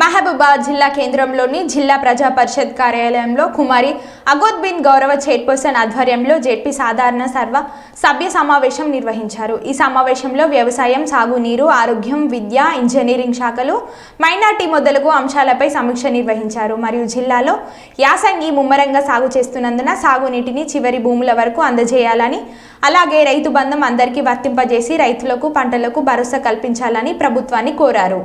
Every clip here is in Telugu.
మహబూబాద్ జిల్లా కేంద్రంలోని జిల్లా ప్రజా పరిషత్ కార్యాలయంలో కుమారి అగోద్బిన్ గౌరవ చైర్పర్సన్ ఆధ్వర్యంలో జెడ్పీ సాధారణ సర్వ సభ్య సమావేశం నిర్వహించారు. ఈ సమావేశంలో వ్యవసాయం సాగునీరు ఆరోగ్యం విద్య ఇంజనీరింగ్ శాఖలు మైనార్టీ మొదలగు అంశాలపై సమీక్ష నిర్వహించారు. మరియు జిల్లాలో యాసంగి ముమ్మరంగా సాగు చేస్తున్నందున సాగునీటిని చివరి భూముల వరకు అందజేయాలని అలాగే రైతు బంధం అందరికీ వర్తింపజేసి రైతులకు పంటలకు భరోసా కల్పించాలని ప్రభుత్వాన్ని కోరారు.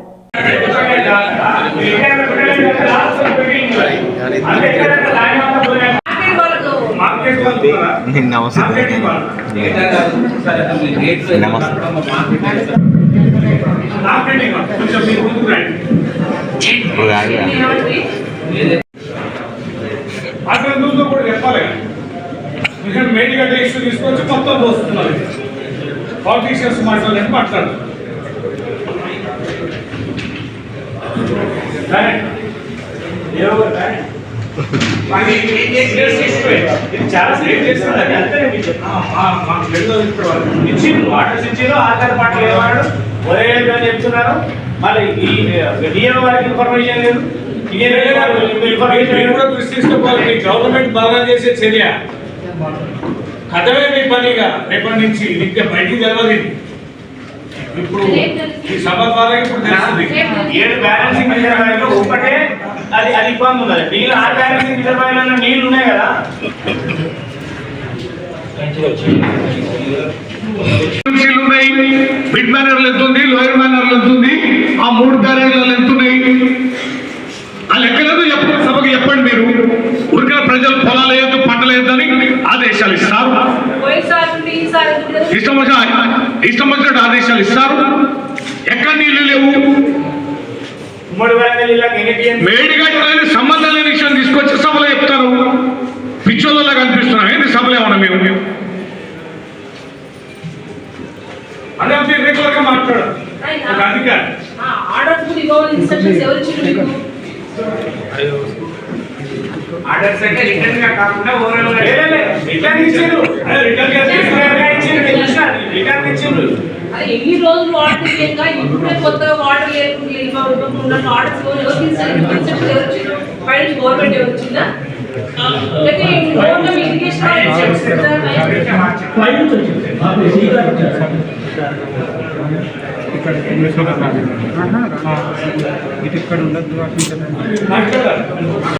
నమస్తే అక్కడ ముందు కూడా చెప్పాలి మేడిగడ్డ ఇష్యూ తీసుకొచ్చి మొత్తం పోస్తున్నారు పాలిటీషియన్స్ మాట్లాడాలని మాట్లాడు చాలా సేవ్ చేస్తున్నారు అంతే మీకు చెప్తాను ఇచ్చిండు వాటర్ ఇచ్చిండు ఆధార్ పాటలు ఏమన్నాడు ఒరే అని చెప్తున్నారు మళ్ళీ ఈ డిఎం వారికి ఇన్ఫర్మేషన్ లేదు ఇన్ఫర్మేషన్ కూడా దృష్టి తీసుకోవాలి గవర్నమెంట్ బాగా చేసే చర్య. కథమే మీ పనిగా. రేపటి నుంచి ఇంకా బయటికి తెలవదు ఇప్పుడు ఈ సభ ద్వారా ఇప్పుడు తెలుస్తుంది. ఏడు బ్యాలెన్సింగ్ రిజర్వాయర్లు ఒక్కటే అది అది ఇబ్బంది ఉన్నది. నీళ్ళు ఆ బ్యాలెన్సింగ్ రిజర్వాయర్లలో నీళ్ళు ఉన్నాయి కదా. ఉన్నాయి. మిడ్ మేనర్లు ఎంత ఉంది లోయర్ మేనర్లు ఎంత ఉంది. ఆ మూడు బ్యారేజ్లు ఎంత ఉన్నాయి. ఇష్టం వచ్చిన ఇష్టం వచ్చినట్టు ఆదేశాలు ఇస్తారు. ఎక్కడ నీళ్ళు లేవు? మూడు వేల నీళ్ళకి ఎన్ని టీఎం మేడిగడ్డ అనేది సంబంధం లేని విషయం తీసుకొచ్చి సభలో చెప్తారు. పిచ్చోళ్ళలా కనిపిస్తున్నాం ఏంటి సభలో ఏమన్నా మేము? అదే రెగ్యులర్గా మాట్లాడు. ఆర్డర్స్ అంటే రిటర్న్గా కాకుండా ఓవరాల్గా రిటర్న్ ఇచ్చిండ్రు అదే రిటర్న్గా రిటర్న్గా ఇచ్చిండ్రు నేను చూసినా. రిటర్న్ ఇచ్చిండ్రు అదే ఎన్ని రోజులు వాటర్ లేక ఇప్పుడే కొత్తగా వాటర్ లేకుండా ఇవ్వకుండా ఆర్డర్స్ ఎవరు ఎవరు ఇన్స్ట్రక్షన్స్ ఎవరు ఇచ్చిండ్రు పై నుంచి గవర్నమెంట్ గవర్నమెంట్ ఇరిగేషన్ మాట్లాడాలి